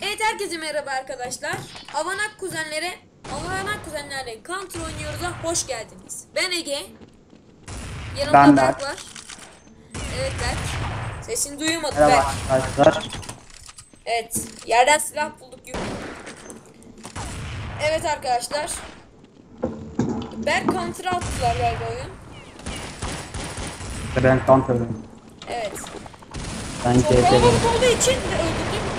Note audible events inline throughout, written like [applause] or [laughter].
Evet herkese merhaba arkadaşlar. Avanak kuzenlere, Avanak kuzenlerle Counter oynuyoruz'a hoş geldiniz. Ben Ege. Yanımda Ben Berk Berk. var. Evet Berk. Sesini duymadık Merhaba Berk. arkadaşlar. Evet. Yerden silah bulduk gibi. Evet arkadaşlar. Berk Counter'a attılar galiba oyun. Ben kontrolüm. Evet. Ben Çok kalabalık olduğu için de öldürdüm.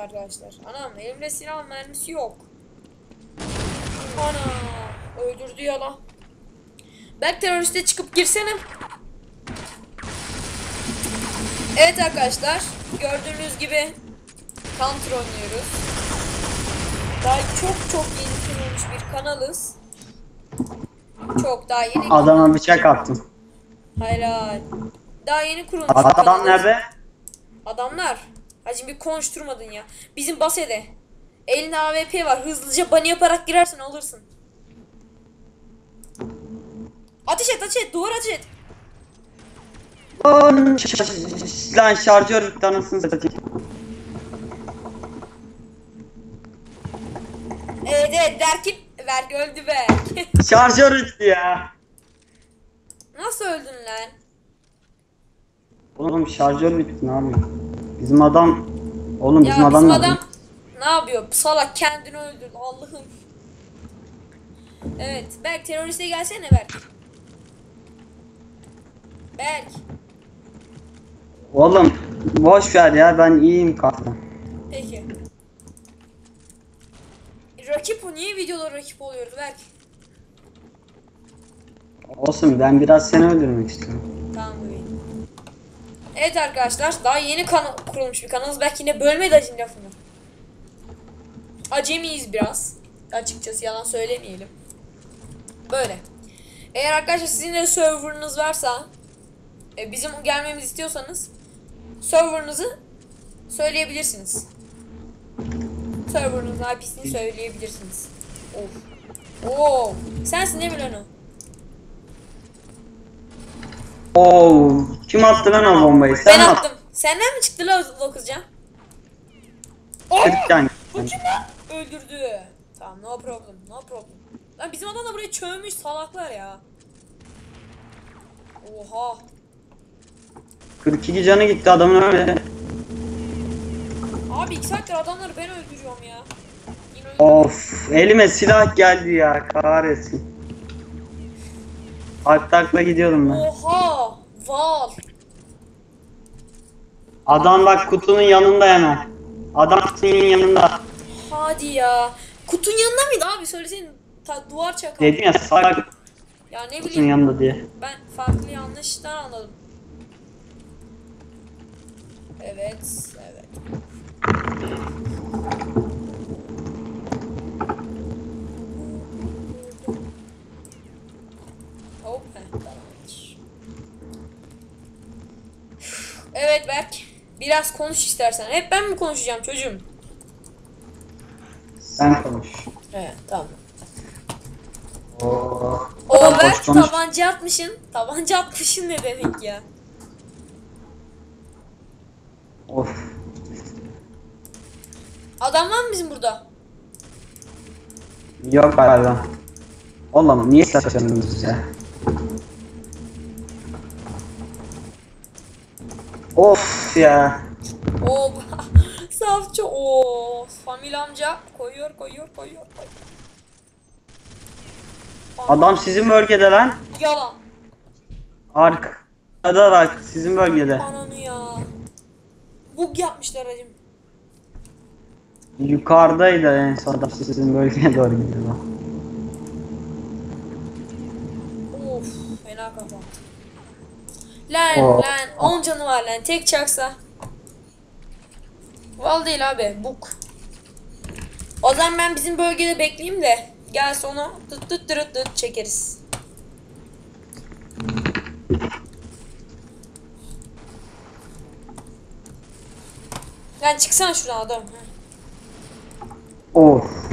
Arkadaşlar. Anam elimde silah mermisi yok. Ana öldürdü ya lan. Berk teröriste çıkıp girsene. Evet arkadaşlar. Gördüğünüz gibi Counter oynuyoruz. Daha çok çok yeni kurulmuş bir kanalız. Çok daha yeni. Adama bıçak attım. Helal. Daha yeni kurulmuş Adam nerede? Adamlar. Hacım bir konuşturmadın ya. Bizim basede. Elinde AWP var. Hızlıca bani yaparak girersin alırsın. Ateş et ateş et. Duvar ateş et. Lan, şarjör bitti anasını satayım. Evet evet Derkin. Berk öldü be. [laughs] Şarjör bitti ya. Nasıl öldün lan? Oğlum şarjör bitti ne yapayım? Bizim adam... Oğlum Ya bizim adam bizim adam ne yapıyor? Salak kendini öldürdü. Allah'ım. Evet. Berk teröriste gelsene Berk. Berk. Oğlum boş ver ya ben iyiyim kanka. Peki. Rakip o. Niye videoda rakip oluyoruz Berk? Olsun ben biraz seni öldürmek istiyorum. Tamam bebeğim. Evet arkadaşlar daha yeni kanal kurulmuş bir kanalız. Belki yine bölmedi acın lafını. Acemiyiz biraz. Açıkçası yalan söylemeyelim. Böyle. Eğer arkadaşlar sizin de serverınız varsa e, bizim gelmemizi istiyorsanız serverınızı söyleyebilirsiniz. Serverınızın IP'sini söyleyebilirsiniz. Of. Oo. Sensin değil mi lan o? Oo, kim attı lan o bombayı? Sen Ben mi attım. Senden mi çıktı la o kızcan? Oh! Kırıkken. Bu kim lan? Öldürdü. Tamam no problem no problem. Lan bizim adam da buraya çövmüş salaklar ya. Oha. 42 canı gitti adamın ölmedi. Abi iki saattir adamları ben öldürüyorum ya. Of elime silah geldi ya kahretsin. Tak takla gidiyordum ben. Oha. Val. Adam bak kutunun yanında hemen. Adam kutunun yanında. Hadi ya. Kutun yanında mıydı abi? Söylesene ta, duvar çakal. Dedim ya salak Ya ne kutunun bileyim. yanında diye. Ben farklı yanlıştan anladım. Evet, evet. Tamamdır. Evet Berk, biraz konuş istersen. Hep ben mi konuşacağım çocuğum? Sen konuş. Evet, tamam. Oo. O Adam Berk konuş. tabanca atmışsın. Tabanca atmışsın ne demek ya? Of. Adam var mı bizim burada? Yok galiba. Oğlum niye saçmalıyorsunuz ya? Of ya. O safçı o Famil amca koyuyor koyuyor koyuyor koyuyor. Adam sizin bölgede lan. Yalan. Arkada bak sizin bölgede. Ananı ya. Bug yapmışlar hacım. Yukarıdaydı en son adam sizin bölgeye doğru gidiyor. Of fena kafa. Lan Oh. lan 10 canı var lan tek çaksa. Val değil abi bug. O zaman ben bizim bölgede bekleyeyim de gel sonra tıt tıt tırıt tıt çekeriz. Lan çıksana şuradan adam. Of.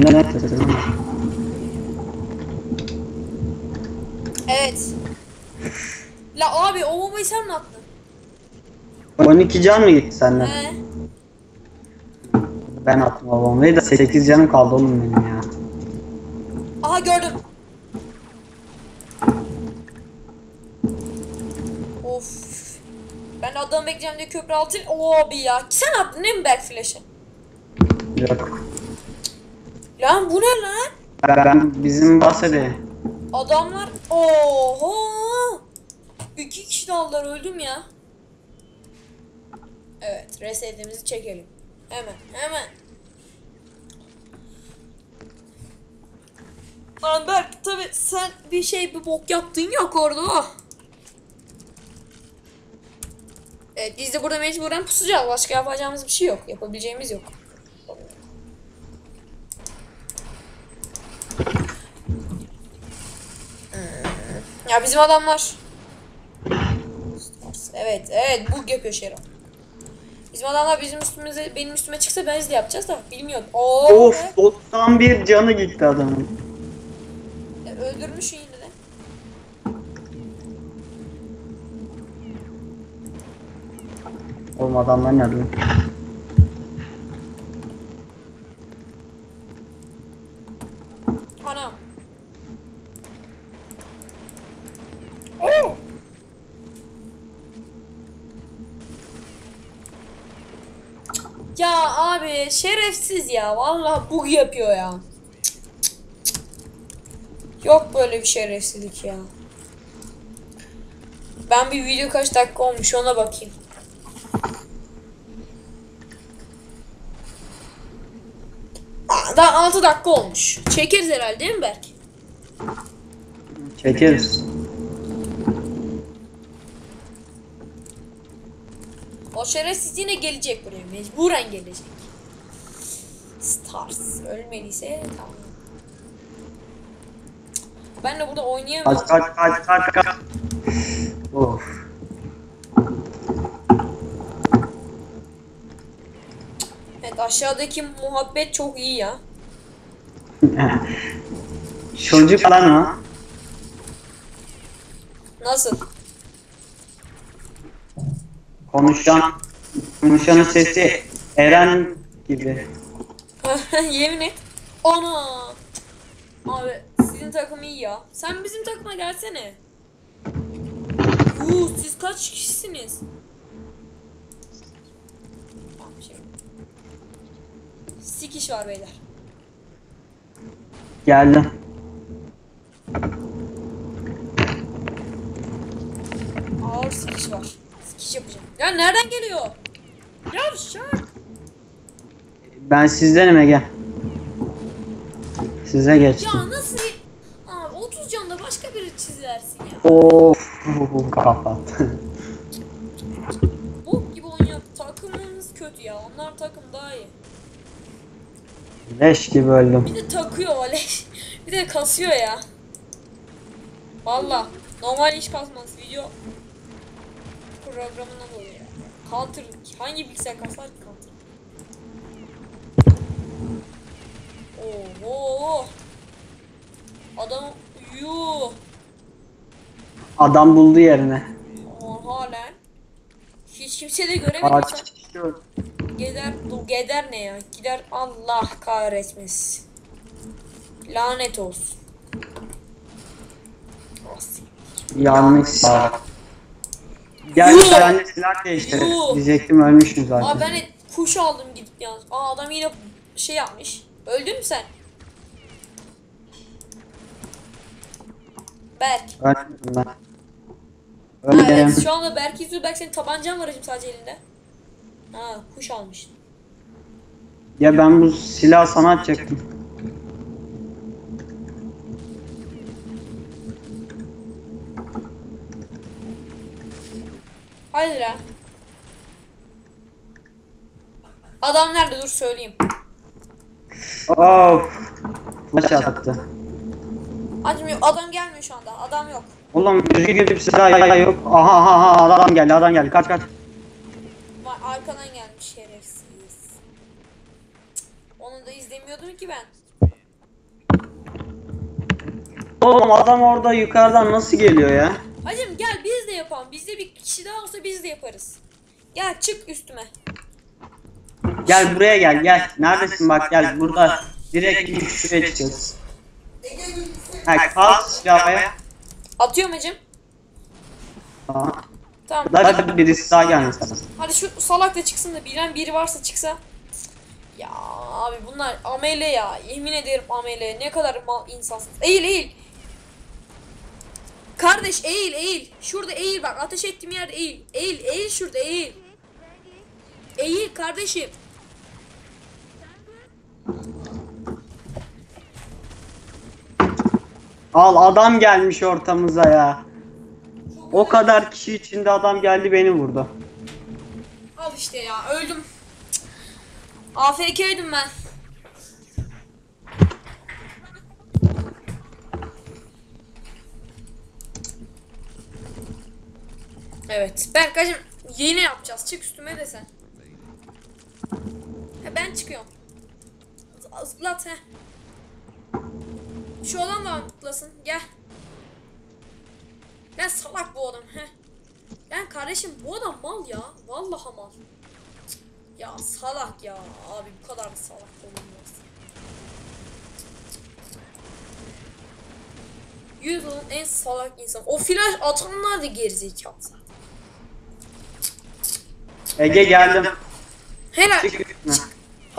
Ne ne Evet. La abi o bombayı sen mi attın? 12 can mı gitti senden? He. Ben attım o bombayı da 8 canım kaldı oğlum benim ya. Aha gördüm. Of. Ben de adamı bekleyeceğim diye köprü altı. Oo abi ya. Sen attın değil mi Berk Flash'ı? Yok. Lan bu ne lan? Ben, ben bizim bahsede. Adamlar. Oho. İki kişi daldılar öldüm ya. Evet resetimizi çekelim. Hemen hemen. Lan Berk tabi sen bir şey bir bok yaptın yok orada. Evet biz de burada mecburen pusacağız. Başka yapacağımız bir şey yok. Yapabileceğimiz yok. Ya bizim adamlar. Evet, evet bug yapıyor Şero. Bizim adamlar bizim üstümüze, benim üstüme çıksa biz de yapacağız da bilmiyorum. Oo, Of 91 canı gitti adamın. e, öldürmüş yine de. Oğlum adamlar nerede? Anam. Oo. Ya abi şerefsiz ya. Vallahi bug yapıyor ya. Yok böyle bir şerefsizlik ya. Ben bir video kaç dakika olmuş ona bakayım. Aa, Daha 6 dakika olmuş. Çekeriz herhalde değil mi Berk? Çekeriz. O şerefsiz yine gelecek buraya. Mecburen gelecek. Stars. Ölmediyse tamam. Ben de burada oynayamıyorum. Kaç kaç kaç kaç kaç. Of. Evet aşağıdaki muhabbet çok iyi ya. Çocuk lan o. Nasıl? Konuşan konuşanın sesi Eren gibi. [laughs] Yemin et. Ana. Abi sizin takım iyi ya. Sen bizim takıma gelsene. Yuh siz kaç kişisiniz? Şimdi. Sikiş var beyler. Geldim. Ağır sikiş var. Sikiş yapacağım. Ya nereden geliyor? Yavşak. Ben sizdenim Ege. Size geçtim. Ya nasıl? Abi 30 canda başka biri çizersin ya. Of kapat. [laughs] Bok gibi oynuyor. Takımınız kötü ya. Onlar takım daha iyi. Leş gibi öldüm. Bir de takıyor öyle. [laughs] bir de kasıyor ya. Valla. Normal iş kasmaz. Video programından oluyor. Counter. Hangi bilgisayar kasar ki Counter? Oo. Adam yuh. Adam buldu yerine. Oha lan. Hiç kimse de göremedim. sen. Ağaç çıkıyor. Gider, bu gider ne ya? Gider Allah kahretmesin. Lanet olsun. As- Yanlış sağ. Gel Yuh! bir tane silah değiştir. Yuh! Diyecektim ölmüşüm zaten. Aa ben de kuş aldım gidip yalnız. Aa adam yine şey yapmış. Öldün mü sen? Berk. Ölmedim ben. Ha, Öldüm. evet şu anda Berk izliyor. Berk senin tabancan var hacım sadece elinde. Ha kuş almışsın. Ya ben bu silah sana atacaktım. Hadi lan. Adam nerede dur söyleyeyim. Of. Flash attı. Acımıyor. Adam gelmiyor şu anda. Adam yok. Oğlum düzgün bir silah yok. Aha aha aha adam geldi adam geldi kaç kaç. Vay, Arkadan gelmiş şerefsiz. Onu da izlemiyordum ki ben. Oğlum adam orada yukarıdan nasıl geliyor ya? Hacım gel biz de yapalım. Bizde bir kişi daha olsa biz de yaparız. Gel çık üstüme. Gel buraya gel gel. Neredesin bak gel burada. Direkt gidip şuraya çıkacağız. Ha kalk silahaya. Atıyorum hacım. Tamam. Tamam. Hadi birisi daha gelmesin. Hadi şu salak da çıksın da bilen biri varsa çıksa. Ya abi bunlar amele ya. Yemin ederim amele. Ne kadar mal insansınız. Eğil eğil. Kardeş eğil eğil. Şurada eğil bak. Ateş ettiğim yerde eğil. Eğil eğil şurada eğil. Eğil kardeşim. Al adam gelmiş ortamıza ya. O kadar kişi içinde adam geldi beni vurdu. Al işte ya öldüm. AFK'ydim ben. Evet. Berkacım yeni yapacağız. Çık üstüme de sen. Ha, ben çıkıyorum. Zıplat he. Şu adam da zıplasın. Gel. Ben salak bu adam. He. Ben kardeşim bu adam mal ya. Vallahi mal. Ya salak ya. Abi bu kadar da salak olunmaz. Yüz olan en salak insan. O flash atanlar da gerizekalı zaten. Ege geldim. Helal. Çık.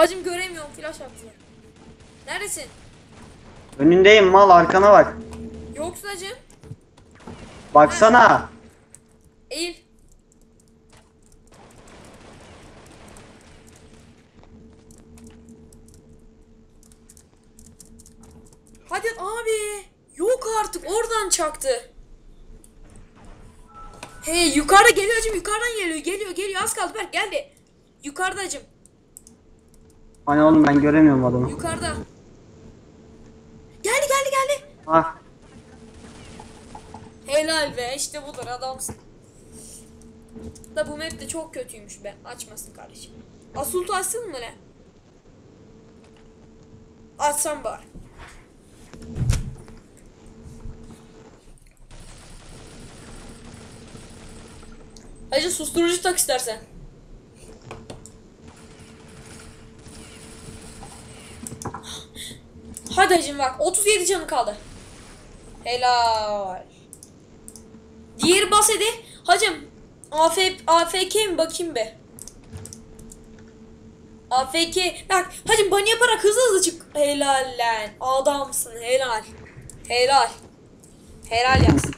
Hacım göremiyorum flash attılar. Neredesin? Önündeyim mal arkana bak. Yoksa hacım. Baksana. Eğil. Hadi abi. Yok artık oradan çaktı. Hey yukarıda geliyor hacım yukarıdan geliyor geliyor geliyor az kaldı Berk geldi. Yukarıda hacım Hani oğlum ben göremiyorum adamı. yukarıda. Geldi geldi geldi. Ah. Helal be işte budur adamsın. Da bu map de çok kötüymüş be. Açmasın kardeşim. Asultu açsın mı ne? Açsam bari. Hacı susturucu tak istersen. Hacım bak 37 canı kaldı. Helal. Diğeri bas hadi. Hacım AF, AFK mi bakayım be. AFK. Bak hacım bani yaparak hızlı hızlı çık. Helal lan. Adamsın helal. Helal. Helal yapsın.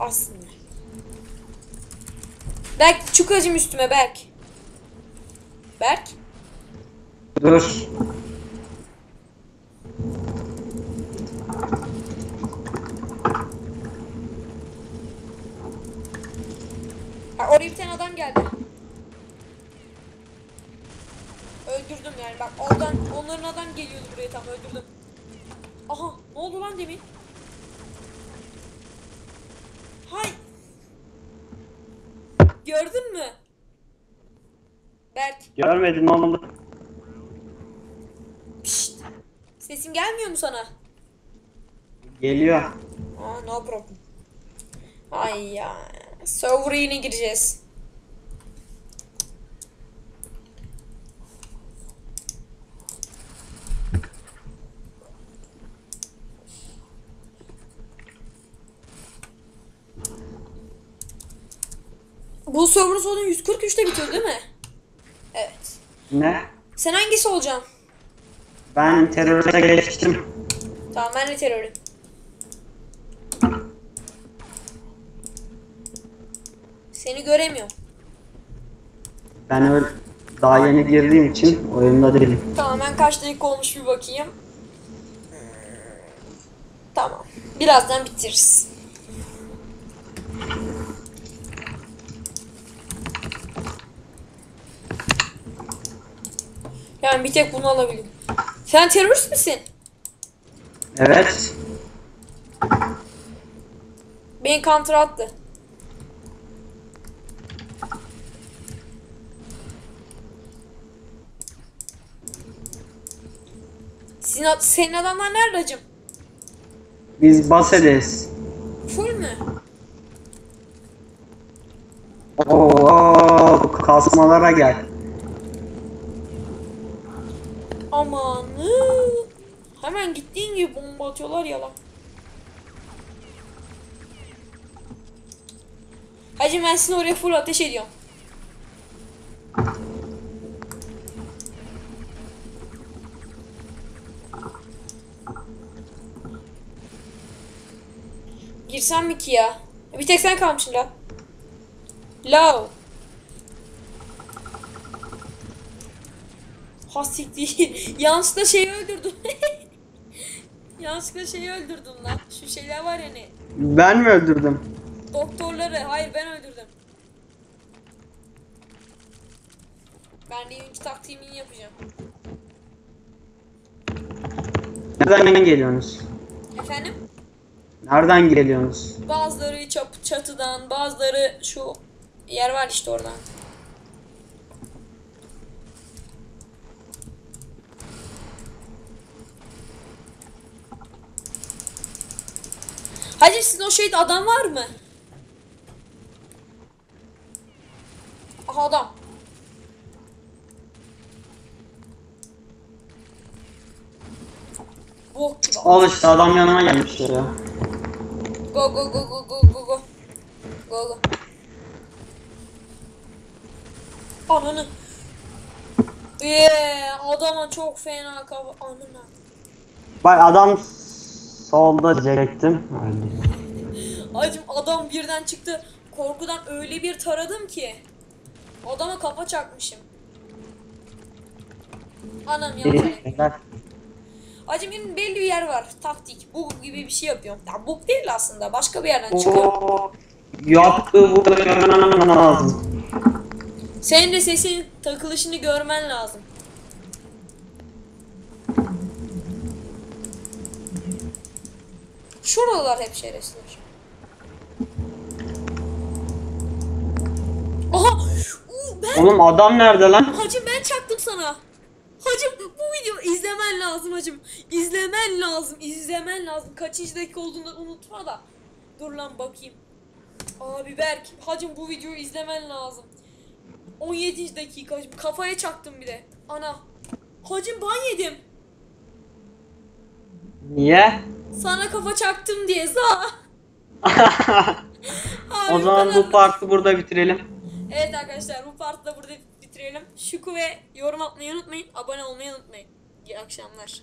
Assınlar. Berk çık hacım üstüme Berk. Berk. Dur. Ha, oraya bir tane adam geldi. Öldürdüm yani bak oradan onların adam geliyordu buraya tam öldürdüm. Aha ne oldu lan demin? Gördün mü? Berk. Görmedin oğlum. Pişt. Sesim gelmiyor mu sana? Geliyor. Aa no problem. Ay ya. Server'a yine gireceğiz. Bu server'ın sonu 143'te bitiyor değil mi? Evet. Ne? Sen hangisi olacaksın? Ben teröriste geçtim. Tamam ben de terörüm. Seni göremiyorum. Ben öyle daha yeni girdiğim için oyunda değilim. Tamam ben kaç dakika olmuş bir bakayım. Tamam. Birazdan bitiririz. Yani bir tek bunu alabilirim. Sen terörist misin? Evet. Beni counter attı. Sizin, senin adamlar nerede hacım? Biz Base'deyiz. Full mü? Oo kasmalara gel. Amanı. Hemen gittiğin gibi bomba atıyorlar ya lan. Hacı ben sizin oraya full ateş ediyorum. Girsem mi ki ya? Bir tek sen kalmışsın la. Low. Hasik değil. [laughs] Yanlışlıkla şeyi öldürdüm. [laughs] Yanlışlıkla şeyi öldürdüm lan. Şu şeyler var ya ne? Ben mi öldürdüm? Doktorları. Hayır ben öldürdüm. Ben de iki taktiğimi yapacağım. Nereden geliyorsunuz? Efendim? Nereden geliyorsunuz? Bazıları çap çatıdan, bazıları şu yer var işte oradan. Hacı sizin o şeyde adam var mı? Aha adam. Bok gibi. Al işte adam yanıma gelmiş ya. Go go go go go go go. Go go. Ananı. Yeah, adama çok fena kafa. Ananı. Bak adam solda diyecektim. Acım adam birden çıktı. Korkudan öyle bir taradım ki. Adama kafa çakmışım. Anam ya. Gel. Acım benim belli bir yer var. Taktik. Bu gibi bir şey yapıyorum. Ya bu değil aslında. Başka bir yerden çıkıyor. Oo, yaptığı burada lazım. Senin de sesin takılışını görmen lazım. Şuralar hep şerefsizler. Aha! Uu, ben Oğlum adam nerede lan? Hacım ben çaktım sana. Hacım bu video izlemen lazım hacım. İzlemen lazım. izlemen lazım. Kaçıncı dakika olduğunu unutma da. Dur lan bakayım. Abi Berk. Hacım bu videoyu izlemen lazım. 17. dakika hacım. Kafaya çaktım bir de. Ana. Hacım ban yedim. Niye? Sana kafa çaktım diye. Za. [laughs] O zaman bu parti burada bitirelim. Evet arkadaşlar bu partı da burada bitirelim. Şuku ve yorum atmayı unutmayın. Abone olmayı unutmayın. İyi akşamlar.